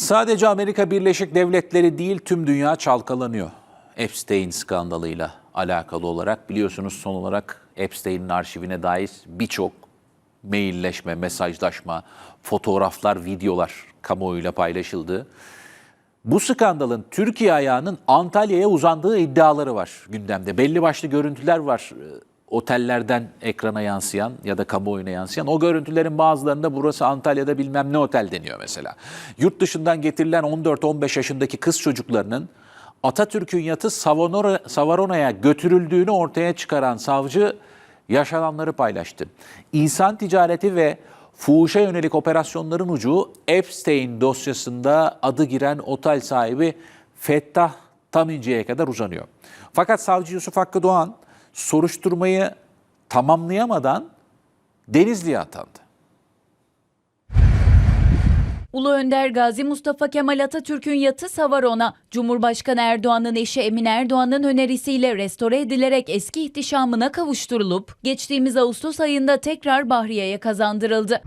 Sadece Amerika Birleşik Devletleri değil tüm dünya çalkalanıyor. Epstein skandalıyla alakalı olarak biliyorsunuz son olarak Epstein'in arşivine dair birçok mailleşme, mesajlaşma, fotoğraflar, videolar kamuoyuyla paylaşıldı. Bu skandalın Türkiye ayağının Antalya'ya uzandığı iddiaları var gündemde. Belli başlı görüntüler var otellerden ekrana yansıyan ya da kamuoyuna yansıyan. O görüntülerin bazılarında burası Antalya'da bilmem ne otel deniyor mesela. Yurt dışından getirilen 14-15 yaşındaki kız çocuklarının Atatürk'ün yatı Savarona'ya götürüldüğünü ortaya çıkaran savcı yaşananları paylaştı. İnsan ticareti ve fuhuşa yönelik operasyonların ucu Epstein dosyasında adı giren otel sahibi Fettah Tamince'ye kadar uzanıyor. Fakat savcı Yusuf Hakkı Doğan soruşturmayı tamamlayamadan Denizli'ye atandı. Ulu Önder Gazi Mustafa Kemal Atatürk'ün yatı Savarona, Cumhurbaşkanı Erdoğan'ın eşi Emin Erdoğan'ın önerisiyle restore edilerek eski ihtişamına kavuşturulup geçtiğimiz Ağustos ayında tekrar Bahriye'ye kazandırıldı.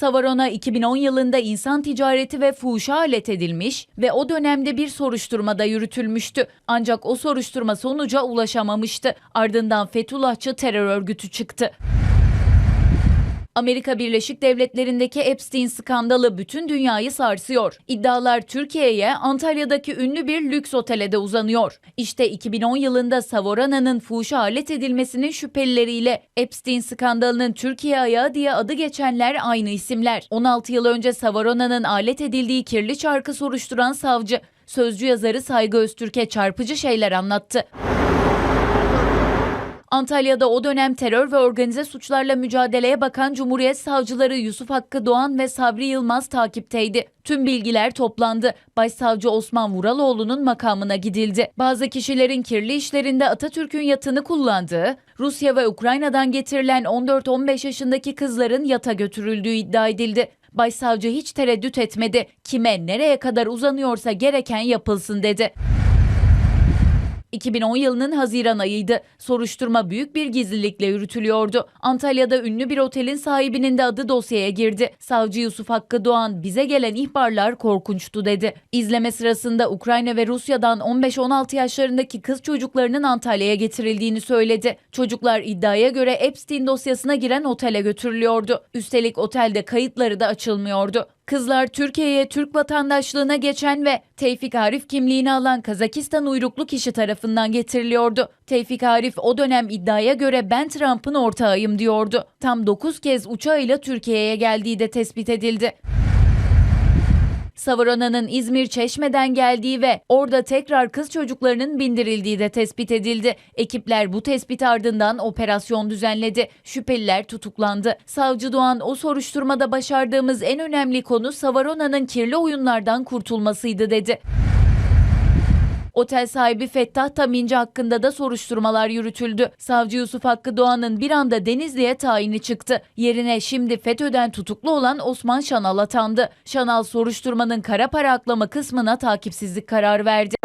Savarona 2010 yılında insan ticareti ve fuhuşa alet edilmiş ve o dönemde bir soruşturmada yürütülmüştü. Ancak o soruşturma sonuca ulaşamamıştı. Ardından Fethullahçı terör örgütü çıktı. Amerika Birleşik Devletleri'ndeki Epstein skandalı bütün dünyayı sarsıyor. İddialar Türkiye'ye Antalya'daki ünlü bir lüks otele de uzanıyor. İşte 2010 yılında Savorana'nın fuhuşa alet edilmesinin şüphelileriyle Epstein skandalının Türkiye ayağı diye adı geçenler aynı isimler. 16 yıl önce Savorana'nın alet edildiği kirli çarkı soruşturan savcı, sözcü yazarı Saygı Öztürk'e çarpıcı şeyler anlattı. Antalya'da o dönem terör ve organize suçlarla mücadeleye bakan Cumhuriyet Savcıları Yusuf Hakkı Doğan ve Sabri Yılmaz takipteydi. Tüm bilgiler toplandı. Başsavcı Osman Vuraloğlu'nun makamına gidildi. Bazı kişilerin kirli işlerinde Atatürk'ün yatını kullandığı, Rusya ve Ukrayna'dan getirilen 14-15 yaşındaki kızların yata götürüldüğü iddia edildi. Başsavcı hiç tereddüt etmedi. Kime nereye kadar uzanıyorsa gereken yapılsın dedi. 2010 yılının Haziran ayıydı. Soruşturma büyük bir gizlilikle yürütülüyordu. Antalya'da ünlü bir otelin sahibinin de adı dosyaya girdi. Savcı Yusuf Hakkı Doğan bize gelen ihbarlar korkunçtu dedi. İzleme sırasında Ukrayna ve Rusya'dan 15-16 yaşlarındaki kız çocuklarının Antalya'ya getirildiğini söyledi. Çocuklar iddiaya göre Epstein dosyasına giren otele götürülüyordu. Üstelik otelde kayıtları da açılmıyordu. Kızlar Türkiye'ye Türk vatandaşlığına geçen ve Tevfik Arif kimliğini alan Kazakistan uyruklu kişi tarafından getiriliyordu. Tevfik Arif o dönem iddiaya göre ben Trump'ın ortağıyım diyordu. Tam 9 kez uçağıyla Türkiye'ye geldiği de tespit edildi. Savarona'nın İzmir Çeşme'den geldiği ve orada tekrar kız çocuklarının bindirildiği de tespit edildi. Ekipler bu tespit ardından operasyon düzenledi. Şüpheliler tutuklandı. Savcı Doğan o soruşturmada başardığımız en önemli konu Savarona'nın kirli oyunlardan kurtulmasıydı dedi. Otel sahibi Fettah Taminci hakkında da soruşturmalar yürütüldü. Savcı Yusuf Hakkı Doğan'ın bir anda Denizli'ye tayini çıktı. Yerine şimdi FETÖ'den tutuklu olan Osman Şanal atandı. Şanal soruşturmanın kara para aklama kısmına takipsizlik kararı verdi.